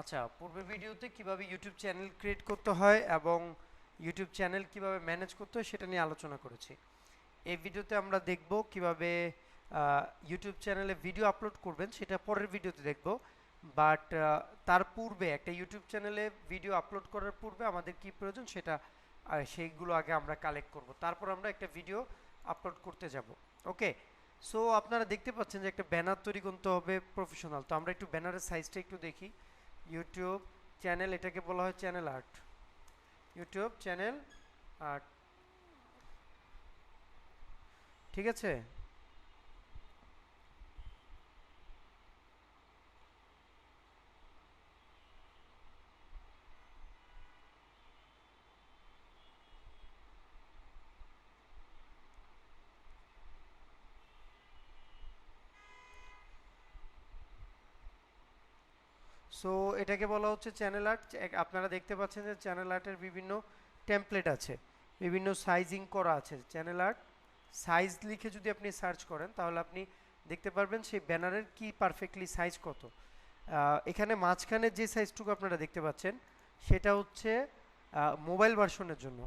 আচ্ছা পূর্বের ভিডিওতে কীভাবে ইউটিউব চ্যানেল ক্রিয়েট করতে হয় এবং ইউটিউব চ্যানেল কীভাবে ম্যানেজ করতে হয় সেটা নিয়ে আলোচনা করেছি। এই ভিডিওতে আমরা দেখব কীভাবে ইউটিউব চ্যানেলে ভিডিও আপলোড করবেন, সেটা পরের ভিডিওতে দেখব। বাট তার পূর্বে, একটা ইউটিউব চ্যানেলে ভিডিও আপলোড করার পূর্বে আমাদের কি প্রয়োজন সেটা সেইগুলো আগে আমরা কালেক্ট করব। তারপর আমরা একটা ভিডিও আপলোড করতে যাব। ওকে সো আপনারা দেখতে পাচ্ছেন যে একটা ব্যানার তৈরি করতে হবে প্রফেশনাল তো আমরা একটু ব্যানারের সাইজটা একটু দেখি। ইউটিউব চ্যানেল এটাকে বলা হয় channel art YouTube channel art ঠিক আছে? সো এটাকে বলা হচ্ছে চ্যানেল আর্ট আপনারা দেখতে পাচ্ছেন যে চ্যানেল আর্টের বিভিন্ন টেমপ্লেট আছে, বিভিন্ন সাইজিং করা আছে। চ্যানেল আর্ট সাইজ লিখে যদি আপনি সার্চ করেন, তাহলে আপনি দেখতে পারবেন সেই ব্যানারের কি পারফেক্টলি সাইজ কত। এখানে মাঝখানে যে সাইজটুকু আপনারা দেখতে পাচ্ছেন, সেটা হচ্ছে মোবাইল ভার্সনের জন্য।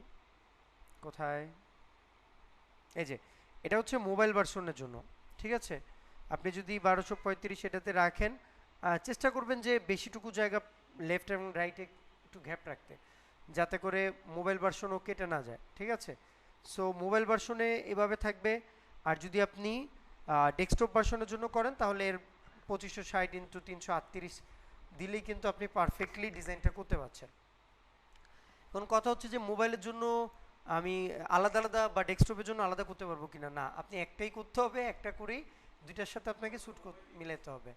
কোথায়? এই যে, এটা হচ্ছে মোবাইল ভার্সনের জন্য, ঠিক আছে? আপনি যদি বারোশো পঁয়ত্রিশ এটাতে রাখেন চেষ্টা করবেন যে বেশিটুকু জায়গা লেফট এবং রাইটে একটু গ্যাপ রাখতে, যাতে করে মোবাইল ভার্সনও কেটে না যায়, ঠিক আছে? সো মোবাইল ভার্সনে এভাবে থাকবে, আর যদি আপনি ডেস্কটপ ভার্সনের জন্য করেন, তাহলে এর পঁচিশশো ষাট ইন্টু তিনশো আটত্রিশ দিলেই কিন্তু আপনি পারফেক্টলি ডিজাইনটা করতে পারছেন। এখন কথা হচ্ছে যে মোবাইলের জন্য আমি আলাদা আলাদা বা ডেস্কটপের জন্য আলাদা করতে পারব কিনা? না, আপনি একটাই করতে হবে, একটা করেই দুইটার সাথে আপনাকে স্যুট মিলাতে হবে।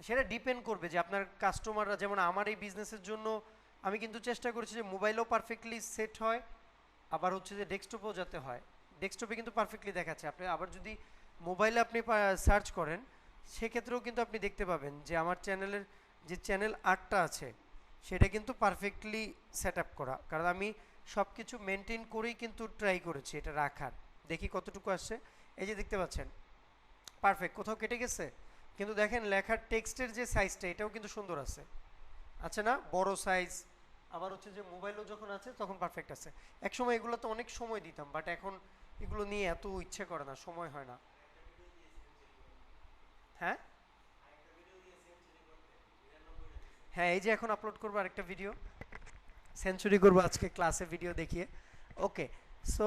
সেটা ডিপেন্ড করবে যে আপনার কাস্টমাররা যেমন আমার এই বিজনেসের জন্য আমি কিন্তু চেষ্টা করেছি যে মোবাইলও পারফেক্টলি সেট হয়, আবার হচ্ছে যে ডেস্কটপও যাতে হয়। ডেস্কটপে কিন্তু পারফেক্টলি দেখাচ্ছে। আপনি আবার যদি মোবাইলে আপনি সার্চ করেন, সেক্ষেত্রেও কিন্তু আপনি দেখতে পাবেন যে আমার চ্যানেলের যে চ্যানেল আটটা আছে, সেটা কিন্তু পারফেক্টলি সেট করা। কারণ আমি সব কিছু মেনটেন করেই কিন্তু ট্রাই করেছি এটা রাখার। দেখি কতটুকু আসছে। এই যে দেখতে পাচ্ছেন। পারফেক্ট কোথাও কেটে গেছে? কিন্তু দেখেন লেখার টেক্সটের যে সাইজটা এটাও কিন্তু সুন্দর আছে। আছে না? বড় সাইজ আবার হচ্ছে যে মোবাইলও যখন আছে, তখন পারফেক্ট আছে। একসময় এগুলো তো অনেক সময় দিতাম বাট এখন এগুলো নিয়ে এত ইচ্ছে করে না, সময় হয় না। হ্যাঁ? হ্যাঁ এই যে এখন আপলোড করব আরেকটা ভিডিও সেঞ্চুরি করব আজকে ক্লাসে ভিডিও দেখিয়ে। ওকে সো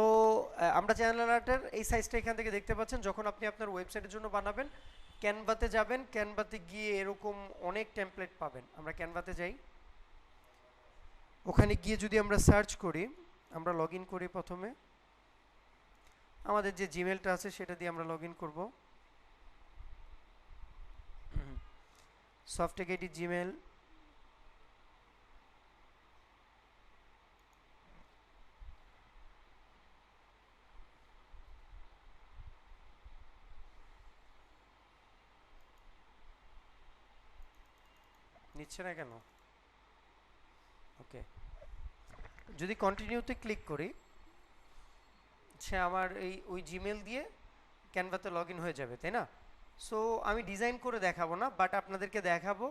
আমরা চ্যানেল আর্টের এই সাইজটা এখান থেকে দেখতে পাচ্ছেন। যখন আপনি আপনার ওয়েবসাইটের জন্য বানাবেন ক্যানভাতে যাবেন, ক্যানভাতে গিয়ে এরকম অনেক টেমপ্লেট পাবেন। আমরা ক্যানভাতে যাই। ওখানে গিয়ে যদি আমরা সার্চ করি, আমরা লগ করি প্রথমে। আমাদের যে জিমেলটা আছে, সেটা দিয়ে আমরা লগ ইন করব। সফটেক এটি জিমেল নিচ্ছে না কেন? ওকে যদি কন্টিনিউতে ক্লিক করি, সে আমার এই, ওই জিমেল দিয়ে ক্যানভাতে লগ হয়ে যাবে, তাই না? সো আমি ডিজাইন করে দেখাবো না বাট আপনাদেরকে দেখাবো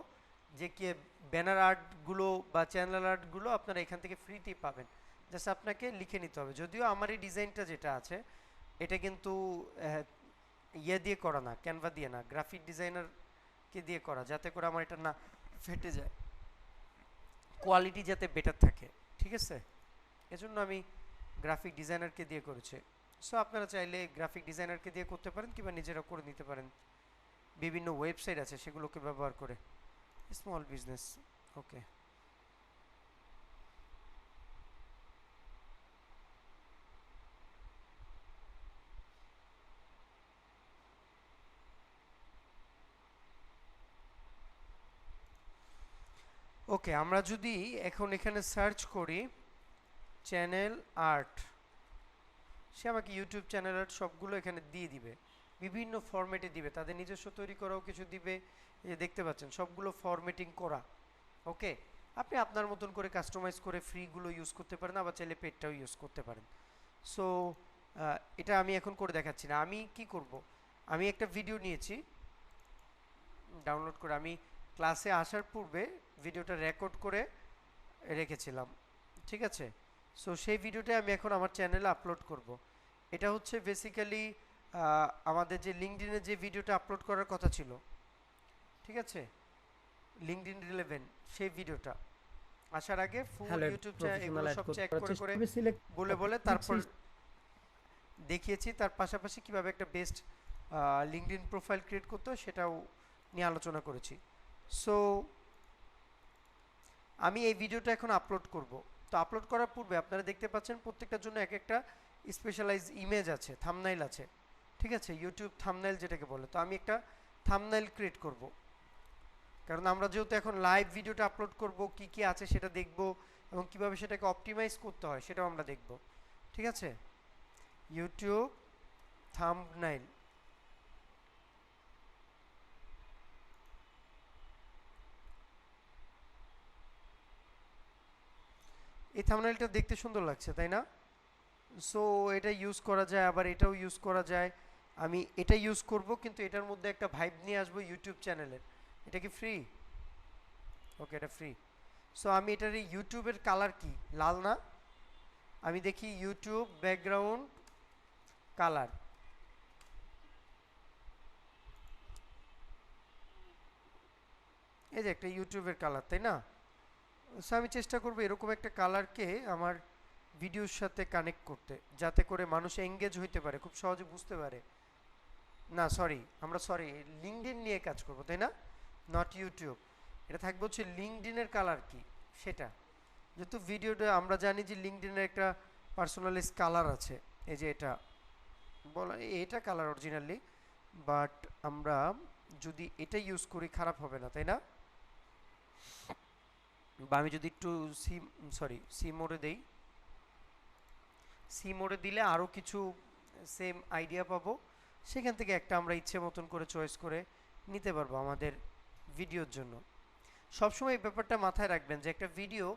যে কি ব্যানার আর্টগুলো বা চ্যানেল আর্টগুলো আপনারা এখান থেকে ফ্রিতেই পাবেন। জাস্ট আপনাকে লিখে নিতে হবে। যদিও আমার এই ডিজাইনটা যেটা আছে, এটা কিন্তু ইয়ে দিয়ে করা না ক্যানভা দিয়ে না গ্রাফিক ডিজাইনারকে দিয়ে করা, যাতে করে আমার এটা না ফেটে যায়। কোয়ালিটি যাতে বেটার থাকে, ঠিক আছে? এজন্য আমি গ্রাফিক ডিজাইনারকে দিয়ে করেছি। সো আপনারা চাইলে গ্রাফিক ডিজাইনারকে দিয়ে করতে পারেন কিংবা নিজেরা করে নিতে পারেন। বিভিন্ন ওয়েবসাইট আছে সেগুলোকে ব্যবহার করে। স্মল বিজনেস ওকে ওকে আমরা যদি এখন এখানে সার্চ করি চ্যানেল আর্ট সে আমাকে ইউটিউব চ্যানেল আর্ট সবগুলো এখানে দিয়ে দিবে। বিভিন্ন ফরম্যাটে দিবে, তাদের নিজস্ব তৈরি করাও কিছু দিবে। যে দেখতে পাচ্ছেন, সবগুলো ফরম্যাটিং করা। ওকে আপনি আপনার মতন করে কাস্টমাইজ করে ফ্রিগুলো ইউজ করতে পারেন, আবার চাইলে পেডটাও ইউজ করতে পারেন। সো এটা আমি এখন করে দেখাচ্ছি না। আমি কি করব? আমি একটা ভিডিও নিয়েছি। ডাউনলোড করে আমি ক্লাসে আসার পূর্বে ভিডিওটা রেকর্ড করে রেখেছিলাম। ঠিক আছে? সো সেই ভিডিওটা আমি এখন আমার চ্যানেলে আপলোড করব। এটা হচ্ছে বেসিক্যালি আমাদের যে লিঙ্কডিনে যে ভিডিওটা আপলোড করার কথা ছিল। ঠিক আছে? লিঙ্কডিন রিলেভেন সেই ভিডিওটা। আসার আগে ফুল ইউটিউব এগুলো সব চেক করে করে বলে বলে তারপর দেখিয়েছি। তার পাশাপাশি কীভাবে একটা বেস্ট লিঙ্কডিন প্রোফাইল ক্রিয়েট করতে সেটাও নিয়ে আলোচনা করেছি। সো আমি এই ভিডিওটা এখন আপলোড করব। তো আপলোড করার পূর্বে আপনারা দেখতে পাচ্ছেন প্রত্যেকটার জন্য এক একটা স্পেশালাইজ ইমেজ আছে থামনাইল আছে। ঠিক আছে? ইউটিউব থামনাইল যেটাকে বলে। তো আমি একটা থামনাইল ক্রিয়েট করব। কারণ আমরা যেহেতু এখন লাইভ ভিডিওটা আপলোড করব, কি কি আছে সেটা দেখব এবং কীভাবে সেটাকে অপটিমাইজ করতে হয় সেটাও আমরা দেখব। ঠিক আছে? ইউটিউব থাম্বনাইল এই থাম্বনেলটা দেখতে সুন্দর লাগছে, তাই না? সো এটা ইউজ করা যায়, আবার এটাও ইউজ করা যায়। আমি এটা ইউজ করব, কিন্তু এটার মধ্যে একটা ভাইব নিয়ে আসব ইউটিউব চ্যানেলের এটা কি ফ্রি ওকে এটা ফ্রি সো আমি এটার ইউটিউবের কালার কি? লাল না? আমি দেখি ইউটিউব ব্যাকগ্রাউন্ড কালার এই যে একটা ইউটিউবের কালার তাই না? সো আমি চেষ্টা করব এরকম একটা কালারকে আমার ভিডিওর সাথে কানেক্ট করতে, যাতে করে মানুষ এঙ্গেজ হইতে পারে, খুব সহজে বুঝতে পারে। না সরি আমরা সরি লিঙ্কডিন নিয়ে কাজ করব, তাই না? নট ইউটিউব এটা থাকবে হচ্ছে লিঙ্কডিনের কালার কি? সেটা। যেহেতু ভিডিওটা আমরা জানি যে লিঙ্কডিনের একটা পার্সোনালিস কালার আছে, এই যে এটা। বলা, এটা কালার অরিজিনালি বাট আমরা যদি এটা ইউজ করি, খারাপ হবে না, তাই না? বা আমি যদি একটু সি সরি সি মোডে দেই। সি মোডে দিলে আরও কিছু সেম আইডিয়া পাবো। সেখান থেকে একটা আমরা ইচ্ছে মতন করে চয়েস করে নিতে পারব আমাদের ভিডিওর জন্য। সবসময় এই ব্যাপারটা মাথায় রাখবেন যে একটা ভিডিও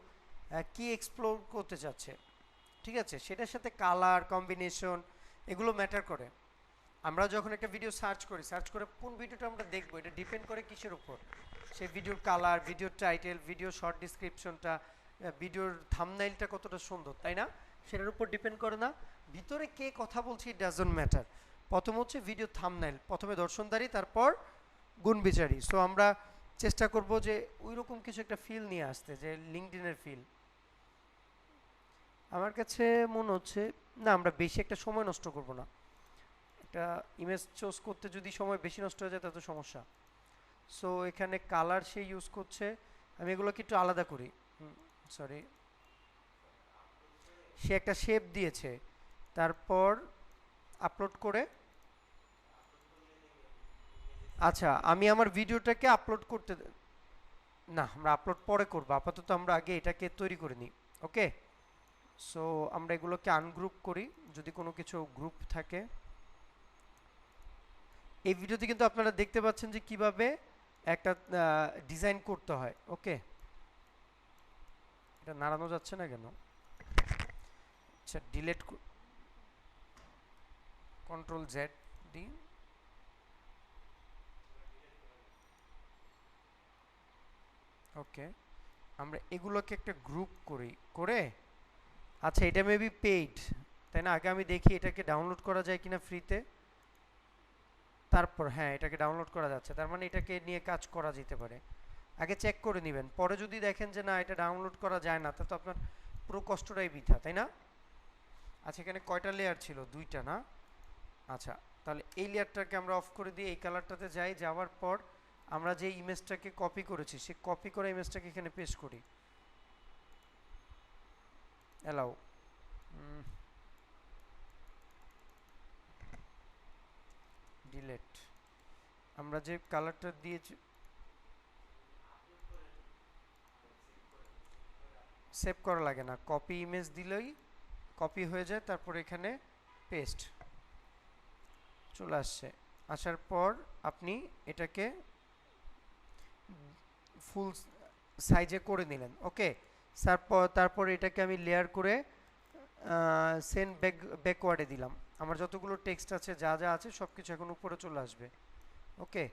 কি এক্সপ্লোর করতে চাচ্ছে। ঠিক আছে? সেটার সাথে কালার কম্বিনেশন এগুলো ম্যাটার করে। আমরা যখন একটা ভিডিও সার্চ করি সার্চ করে কোন ভিডিওটা আমরা দেখব, এটা ডিপেন্ড করে কিসের উপর? সেই ভিডিওর কালার ভিডিওর টাইটেল ভিডিও শর্ট ডিসক্রিপশনটা ভিডিওর থামনাইলটা কতটা সুন্দর, তাই না? সেটার উপর ডিপেন্ড করে না। ভিতরে কে কথা বলছে ইট ডাজন্ট ম্যাটার প্রথম হচ্ছে ভিডিও থামনাইল প্রথমে দর্শনদারি, তারপর গুণবিচারী সো আমরা চেষ্টা করব যে ওই রকম কিছু একটা ফিল নিয়ে আসতে, যে লিঙ্কডিনের ফিল আমার কাছে মনে হচ্ছে, না, আমরা বেশি একটা সময় নষ্ট করব না। একটা ইমেজ চুজ করতে যদি সময় বেশি নষ্ট হয়ে যায় তাতে সমস্যা। সো এখানে কালার সে ইউজ করছে। আমি এগুলোকে একটু আলাদা করি। সরি সে একটা শেপ দিয়েছে। তারপর আপলোড করে। আচ্ছা আমি আমার ভিডিওটাকে আপলোড করতে না, আমরা আপলোড পরে করব। আপাতত আমরা আগে এটাকে তৈরি করে নিই ওকে সো আমরা এগুলোকে আনগ্রুপ করি। যদি কোনো কিছু গ্রুপ থাকে। এই ভিডিওতে কিন্তু আপনারা দেখতে পাচ্ছেন যে কীভাবে একটা ডিজাইন করতে হয় ওকে এটা নাড়ানো যাচ্ছে না কেন? আচ্ছা delete control Z D okay আমরা এগুলোকে একটা গ্রুপ করি, করে আচ্ছা এটা মেবি পেইড তাই না? আগে আমি দেখি এটাকে ডাউনলোড করা যায় কিনা ফ্রিতে তারপর হ্যাঁ এটাকে ডাউনলোড করা যাচ্ছে। তার মানে এটাকে নিয়ে কাজ করা যেতে পারে। আগে চেক করে নেবেন। পরে যদি দেখেন যে না, এটা ডাউনলোড করা যায় না তা তো আপনার পুরো কষ্টটাই বৃথা, তাই না? আচ্ছা এখানে কয়টা লেয়ার ছিল? দুইটা না? আচ্ছা তাহলে এই লেয়ারটাকে আমরা অফ করে দিয়ে এই কালারটাতে যাই। যাওয়ার পর আমরা যে ইমেজটাকে কপি করেছি সে কপি করা ইমেজটাকে এখানে পেস্ট করি। অ্যালাউ ডিলেট আমরা যে কালারটা দিয়েছি সেভ করা লাগে না। কপি ইমেজ দিলেই কপি হয়ে যায়, তারপর এখানে পেস্ট চলে আসছে। আসার পর আপনি এটাকে ফুল সাইজে করে নিলেন ওকে তারপর তারপর এটাকে আমি লেয়ার করে সেন্ড ব্যাক ব্যাকওয়ার্ডে দিলাম। আমার যতগুলো টেক্সট আছে, যা যা আছে সব কিছু এখন উপরে চলে আসবে। ওকে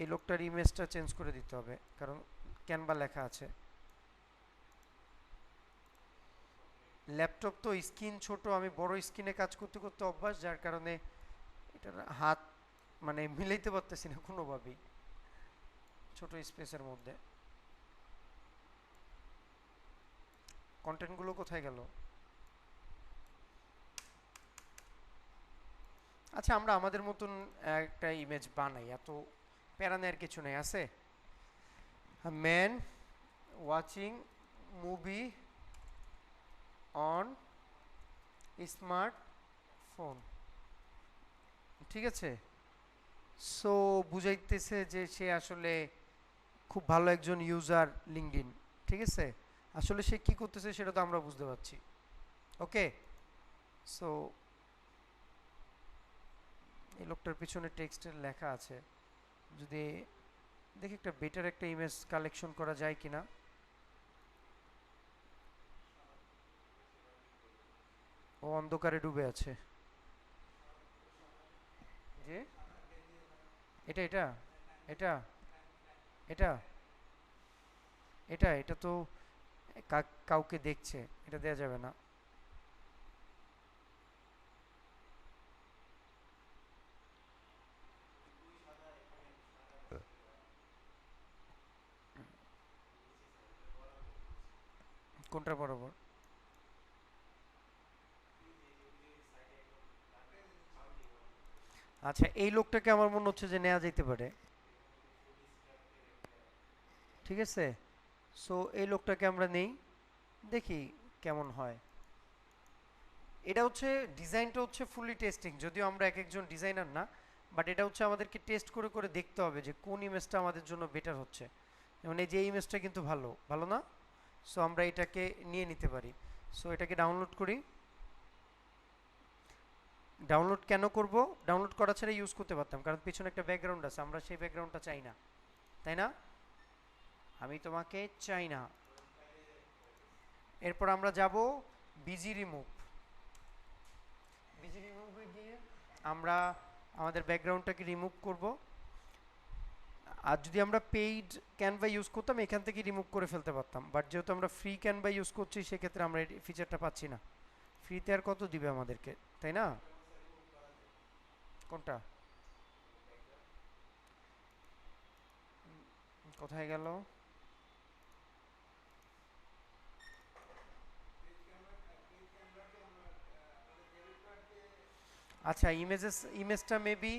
এই লোকটার ইমেজটা চেঞ্জ করে দিতে হবে, কারণ ক্যানভা লেখা আছে। ল্যাপটপ তো স্ক্রিন ছোট, আমি বড় স্ক্রিনে কাজ করতে করতে অভ্যাস, যার কারণে এটার হাত মানে মিলাইতে পারতেছি না কোনোভাবেই, ছোট স্পেসের মধ্যে। কন্টেন্টগুলো কোথায় গেল? আচ্ছা আমরা আমাদের মতন একটা ইমেজ বানাই। এত প্যারানের কিছু নেই, আছে? Man watching movie on smart phone ঠিক আছে? সো বুঝাইতেছে যে সে আসলে খুব ভালো একজন ইউজার লিঙ্কডিন ঠিক আছে? আসলে সে কি করতেছে সেটা তো আমরা বুঝতে পারছি। ওকে সো এই লোকটার পিছনে টেক্সটের লেখা আছে। যদি দেখি একটা বেটার একটা ইমেজ কালেকশন করা যায় কিনা। ও অন্ধকারে ডুবে আছে। যে এটা এটা এটা এটা এটা এটা তো কাউকে দেখছে, এটা দেয়া যাবে না। কোনটা বরাবর? আচ্ছা এই লোকটাকে আমার মনে হচ্ছে যে নেওয়া যেতে পারে। ঠিক আছে? সো এই লোকটাকে আমরা নেই। দেখি কেমন হয়। এটা হচ্ছে, ডিজাইনটা হচ্ছে ফুলি টেস্টিং যদিও আমরা এক একজন ডিজাইনার না বাট এটা হচ্ছে আমাদেরকে টেস্ট করে করে দেখতে হবে যে কোন ইমেজটা আমাদের জন্য বেটার হচ্ছে। যেমন এই যে ইমেজটা কিন্তু ভালো ভালো না? সো আমরা এটাকে নিয়ে নিতে পারি। সো এটাকে ডাউনলোড করি। ডাউনলোড কেন করব? ডাউনলোড করা ছাড়া ইউজ করতে পারতাম, কারণ পিছনে একটা ব্যাকগ্রাউন্ড আছে, আমরা সেই ব্যাকগ্রাউন্ডটা চাই না। তাই না? আমি তোমাকে চাই না। এরপর আমরা যাব বিজি রিমুভ বিজি রিমুভে গিয়ে আমরা আমাদের ব্যাকগ্রাউন্ডটাকে রিমুভ করব। আর যদি আমরা পেইড ক্যানভা ইউজ করতাম, এখান থেকে রিমুভ করে ফেলতে পারতাম। বাট যেহেতু আমরা ফ্রি ক্যানভা ইউজ করছি, সেক্ষেত্রে আমরা এই ফিচারটা পাচ্ছি না। ফ্রিতে আর কত দিবে আমাদেরকে, তাই না? কোনটা? কোথায় গেল? আচ্ছা ইমেজেস ইমেজটা মেবি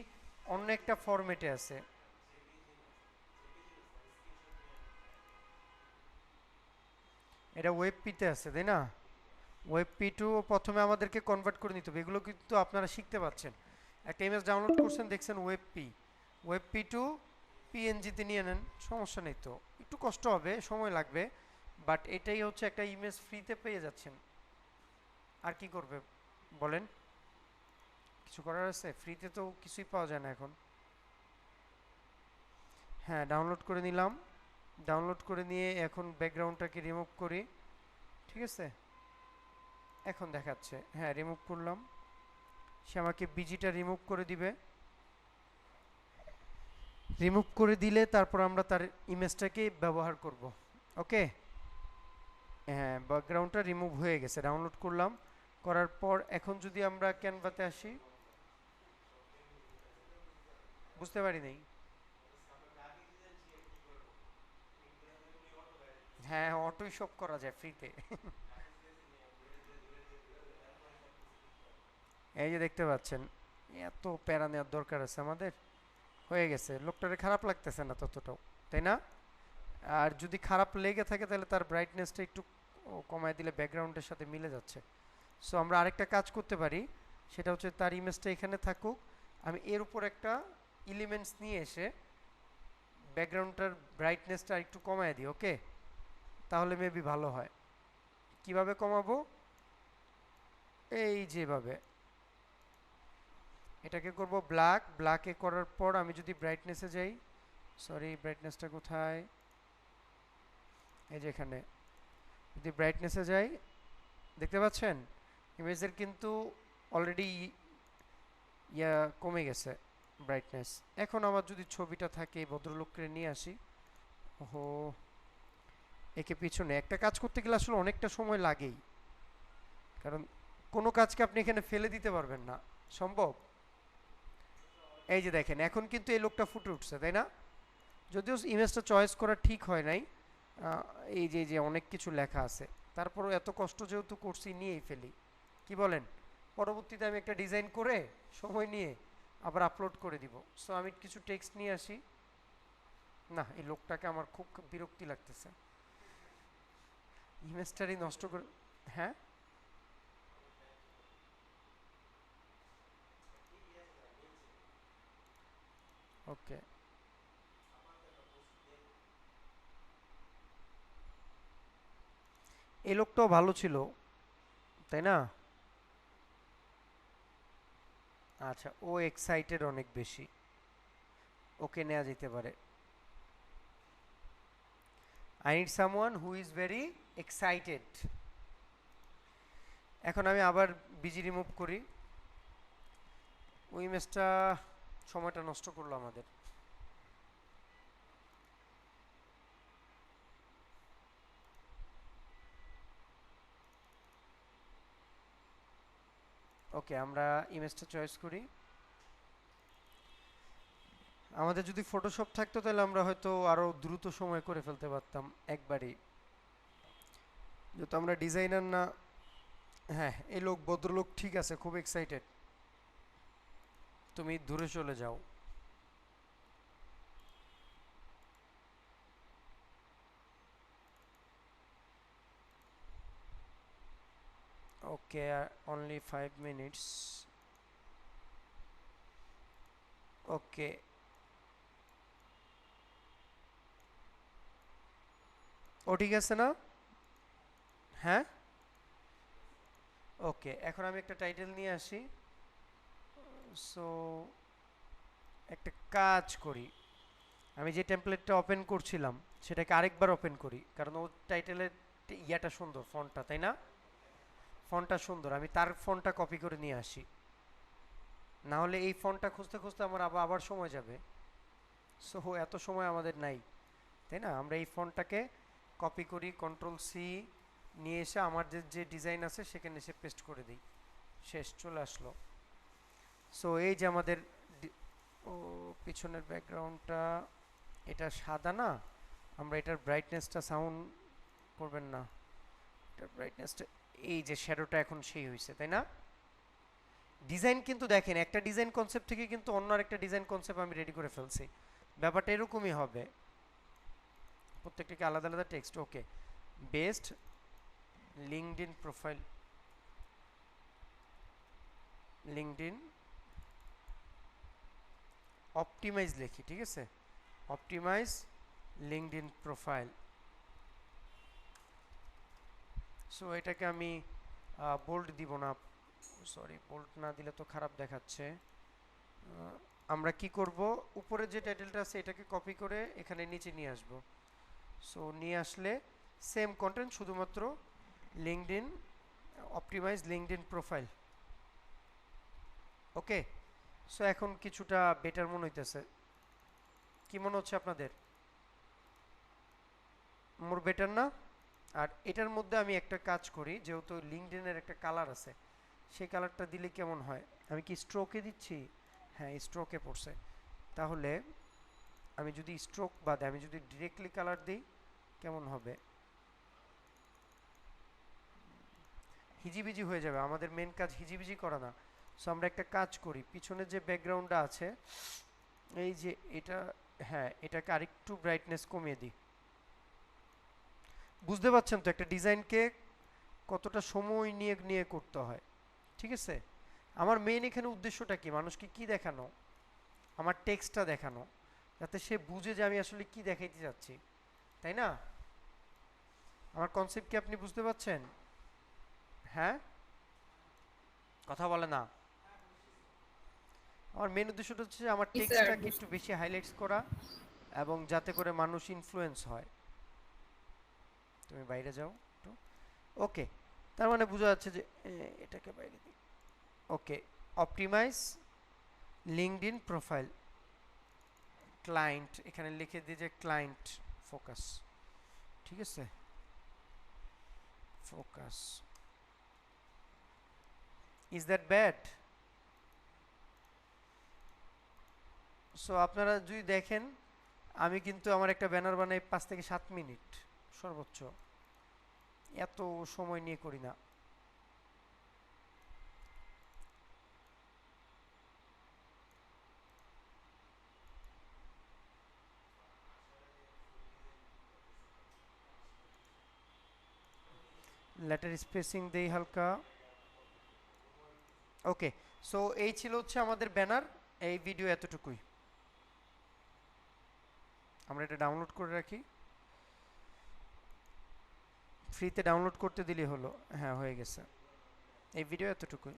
অন্য একটা ফরম্যাটে আছে। এটা ওয়েব পিতে আছে, তাই না? ওয়েব পি টু প্রথমে আমাদেরকে কনভার্ট করে নিতে হবে। এগুলো কিন্তু আপনারা শিখতে পাচ্ছেন একটা ইমেজ ডাউনলোড করছেন, দেখছেন web P web P to পিএনজিতে নিয়ে নেন, সমস্যা নেই তো। একটু কষ্ট হবে, সময় লাগবে। বাট এটাই হচ্ছে একটা ইমেজ ফ্রিতে পেয়ে যাচ্ছেন। আর কি করবে? বলেন। কিছু করার আছে? ফ্রিতে তো কিছুই পাওয়া যায় না এখন। হ্যাঁ ডাউনলোড করে নিলাম। ডাউনলোড করে নিয়ে এখন ব্যাকগ্রাউন্ডটাকে রিমুভ করি। ঠিক আছে? এখন দেখাচ্ছে। হ্যাঁ রিমুভ করলাম। সে আমাকে বিজিটা রিমুভ করে দিবে। রিমুভ করে দিলে তারপর আমরা তার ইমেজটাকে ব্যবহার করব। ওকে হ্যাঁ ব্যাকগ্রাউন্ডটা রিমুভ হয়ে গেছে। ডাউনলোড করলাম। করার পর এখন যদি আমরা ক্যানভাতে আসি। বুঝতে পারি নাই? হ্যাঁ অটোই সব করা যায় ফ্রিতে এই যে দেখতে পাচ্ছেন, এত প্যারা নেওয়ার দরকার আছে আমাদের। হয়ে গেছে, লোকটারে খারাপ লাগতেছে না ততটাও, তাই না? আর যদি খারাপ লেগে থাকে তাহলে তার ব্রাইটনেসটা একটু কমায় দিলে ব্যাকগ্রাউন্ডের সাথে মিলে যাচ্ছে। সো আমরা আরেকটা কাজ করতে পারি, সেটা হচ্ছে তার ইমেজটা এখানে থাকুক। আমি এর উপর একটা এলিমেন্টস নিয়ে এসে ব্যাকগ্রাউন্ডটার ব্রাইটনেসটা একটু কমায় দিই ওকে তাহলে মেবি ভালো হয়। কীভাবে কমাবো? এই যেভাবে। এটাকে করব ব্ল্যাক ব্ল্যাকে করার পর আমি যদি ব্রাইটনেসে যাই সরি ব্রাইটনেসটা কোথায়? এই যে এখানে। যদি ব্রাইটনেসে যাই, দেখতে পাচ্ছেন? ইমেজের কিন্তু অলরেডি ইয়া কমে গেছে ব্রাইটনেস এখন আমার যদি ছবিটা থাকে ভদ্রলোককে নিয়ে আসি। ওহো! একে পিছনে। একটা কাজ করতে গেলে আসলে অনেকটা সময় লাগেই। কারণ কোনো কাজকে আপনি এখানে ফেলে দিতে পারবেন না। সম্ভব? এই যে দেখেন, এখন কিন্তু এই লোকটা ফুটে উঠছে, তাই না? যদিও ইমেজটা চয়েস করা ঠিক হয় নাই এই যে যে অনেক কিছু লেখা আছে। তারপরও এত কষ্ট যেহেতু করছি, নিয়েই ফেলি। কি বলেন? পরবর্তীতে আমি একটা ডিজাইন করে সময় নিয়ে আবার আপলোড করে দিব। সো আমি কিছু টেক্সট নিয়ে আসি। না, এই লোকটাকে আমার খুব বিরক্তি লাগতেছে। ইমেজটারই নষ্ট করে হ্যাঁ? ওকে। এই লোকটাও ভালো ছিল, তাই না? আচ্ছা ও এক্সাইটেড অনেক বেশি। ওকে নেওয়া যেতে পারে। I need someone who is very excited এখন আমি আবার বিজি রিমুভ করি। ওই ইমেজটা সময়টা নষ্ট করল আমাদের। ওকে আমরা ইমেজটা চয়েস করি। আমাদের যদি ফটোশপ থাকতো তাহলে আমরা হয়তো আরও দ্রুত সময় করে ফেলতে পারতাম একবারই। যেহেতু আমরা ডিজাইনার না হ্যাঁ এই লোক ভদ্রলোক ঠিক আছে খুব এক্সাইটেড তুমি দূরে চলে যাও। Okay uh, only 5 minutes ও ঠিক আছে না? হ্যাঁ? ওকে, এখন আমি একটা টাইটেল নিয়ে আসি। সো একটা কাজ করি। আমি যে টেমপ্লেটটা ওপেন করছিলাম, সেটাকে আরেকবার ওপেন করি। কারণ ও টাইটেলের ইয়াটা সুন্দর ফোনটা তাই না? ফোনটা সুন্দর। আমি তার ফোনটা কপি করে নিয়ে আসি। না হলে এই ফোনটা খুঁজতে খুঁজতে আমার আবার আবার সময় যাবে। সো এত সময় আমাদের নাই, তাই না? আমরা এই ফোনটাকে কপি করি কন্ট্রোল সি নিয়ে এসে আমার যে ডিজাইন আছে সেখানে এসে পেস্ট করে দিই। শেষ, চলে আসলো। সো এই যে আমাদের ও, পিছনের ব্যাকগ্রাউন্ডটা এটা সাদা না? আমরা এটার ব্রাইটনেসটা সাউন্ড করবেন না। এটার ব্রাইটনেসটা এই যে শ্যাডোটা এখন সেই হয়েছে তাই না? ডিজাইন কিন্তু দেখেন, একটা ডিজাইন কনসেপ্ট থেকে কিন্তু অন্য আরেকটা ডিজাইন কনসেপ্ট আমি রেডি করে ফেলছি। ব্যাপারটা এরকমই হবে। প্রত্যেকটাকে আলাদা আলাদা text okay best LinkedIn profile LinkedIn optimize লিখি, ঠিক আছে? Optimise LinkedIn profile so এটাকে আমি বোল্ড দিব না। সরি বোল্ড না দিলে তো খারাপ দেখাচ্ছে। আমরা কি করব? উপরে যে টাইটেলটা আছে, এটাকে কপি করে এখানে নিচে নিয়ে আসব। সো নিয়ে আসলে সেম কন্টেন্ট শুধুমাত্র LinkedIn optimize LinkedIn profile okay so এখন কিছুটা বেটার মনে হইতেছে। কি মনে হচ্ছে আপনাদের? মোর বেটার না? আর এটার মধ্যে আমি একটা কাজ করি, যেহেতু লিঙ্কডইনের একটা কালার আছে, সেই কালারটা দিলে কেমন হয়? আমি কি স্ট্রোকে দিচ্ছি? হ্যাঁ স্ট্রোকে পড়ছে। তাহলে আমি যদি স্ট্রোক বাদে, আমি যদি ডিরেক্টলি কালার দিই কেমন হবে? হিজিবিজি হয়ে যাবে, আমাদের মেন কাজ হিজিবিজি করা না। সো আমরা একটা কাজ করি, পিছনে যে ব্যাকগ্রাউন্ডটা আছে, এই যে এটা হ্যাঁ এটাকে আরেকটু ব্রাইটনেস কমিয়ে দিই। বুঝতে পারছেন তো, একটা ডিজাইনকে কতটা সময় নিয়ে নিয়ে করতে হয়, ঠিক আছে? আমার মেইন এখানে উদ্দেশ্যটা কি? মানুষকে কি দেখানো? আমার টেক্সটটা দেখানো, যাতে সে বুঝে যে আমি আসলে কি দেখাইতে যাচ্ছি তাই না? আমার কনসেপ্ট কি আপনি বুঝতে পারছেন? হ্যাঁ? কথা বলে না। আমার মেন উদ্দেশ্যটা হচ্ছে আমার টেক্সটটাকে একটু বেশি হাইলাইটস করা এবং যাতে করে মানুষ ইনফ্লুয়েন্স হয়। তুমি বাইরে যাও একটু। ওকে তার মানে বোঝা যাচ্ছে যে এটাকে বাইরে দিই। Okay optimize LinkedIn profile client এখানে লিখে দিয়ে যে ক্লায়েন্ট ফোকাস ঠিক আছে? Focus is that bad? So আপনারা যদি দেখেন, আমি কিন্তু আমার একটা ব্যানার বানাই পাঁচ থেকে সাত মিনিট, সর্বোচ্চ। এত সময় নিয়ে করি না। লেটার স্পেসিং দেই হালকা। ওকে সো এই ছিল হচ্ছে আমাদের ব্যানার এই ভিডিও এতটুকুই। আমরা এটা ডাউনলোড করে রাখি। ফ্রিতে ডাউনলোড করতে দিলে হলো। হ্যাঁ হয়ে গেছে। এই ভিডিও এতটুকুই।